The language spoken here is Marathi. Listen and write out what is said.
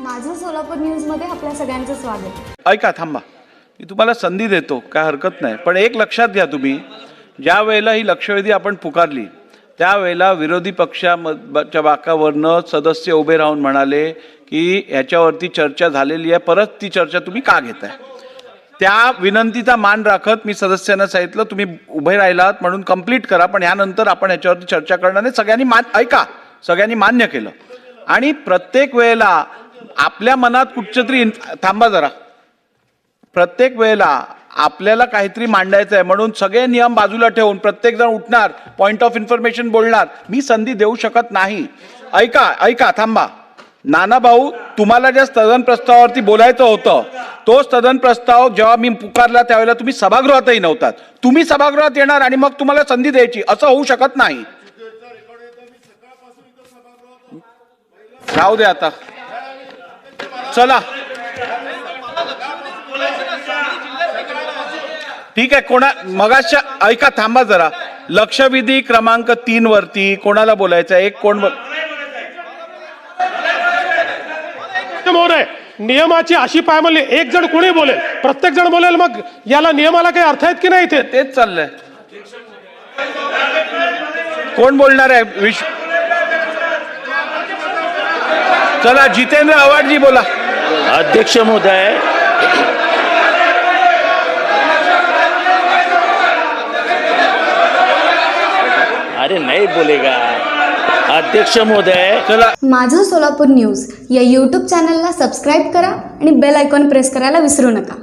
माझं सोलापूर न्यूजमध्ये आपल्या सगळ्यांचं स्वागत. ऐका थांबा. मी तुम्हाला संधी देतो काय हरकत नाही. पण एक लक्षात घ्या तुम्ही ज्या वेळेला ही लक्षवेधी आपण पुकारली त्यावेळेला विरोधी पक्षाच्या बाकावरनं सदस्य उभे राहून म्हणाले की ह्याच्यावरती चर्चा झालेली आहे परत ती चर्चा तुम्ही का घेताय? त्या विनंतीचा मान राखत मी सदस्यांना सांगितलं तुम्ही उभे राहिलात म्हणून कंप्लीट करा पण ह्यानंतर आपण ह्याच्यावरती चर्चा करणार नाही. सगळ्यांनी मान ऐका सगळ्यांनी मान्य केलं. आणि प्रत्येक वेळेला आपल्या मनात कुठच्या तरी थांबा जरा. प्रत्येक वेळेला आपल्याला काहीतरी मांडायचं आहे म्हणून सगळे नियम बाजूला ठेवून प्रत्येक जण उठणार पॉइंट ऑफ इन्फॉर्मेशन बोलणार. मी संधी देऊ शकत नाही. ऐका ऐका थांबा. नाना भाऊ तुम्हाला ज्या स्थगन प्रस्तावावरती बोलायचं होतं तो स्थगन प्रस्ताव जेव्हा मी पुकारला त्यावेळेला तुम्ही सभागृहातही नव्हतात. तुम्ही सभागृहात येणार आणि मग तुम्हाला संधी द्यायची असं होऊ शकत नाही. राहू दे आता. चला. ठीक आहे कोणा मगाच्या ऐका थांबा जरा. लक्षवेधी क्रमांक तीन वरती कोणाला बोलायचं? एक कोण बोल महोदय नियमाची अशी पायमल्ली एक जण कोणी बोलेल? प्रत्येक जण बोलेल मग याला नियमाला काही अर्थ आहेत की नाही इथे? तेच चाललंय. कोण बोलणार आहे? विश्व चला जितेंद्र आव्हाडजी बोला. अध्यक्ष महोदय. अरे नहीं बोलेगा. अध्यक्ष महोदय. चला. माझं सोलापूर न्यूज या यूट्यूब चॅनलला सबस्क्राईब करा आणि बेल आयकॉन प्रेस करायला विसरू नका.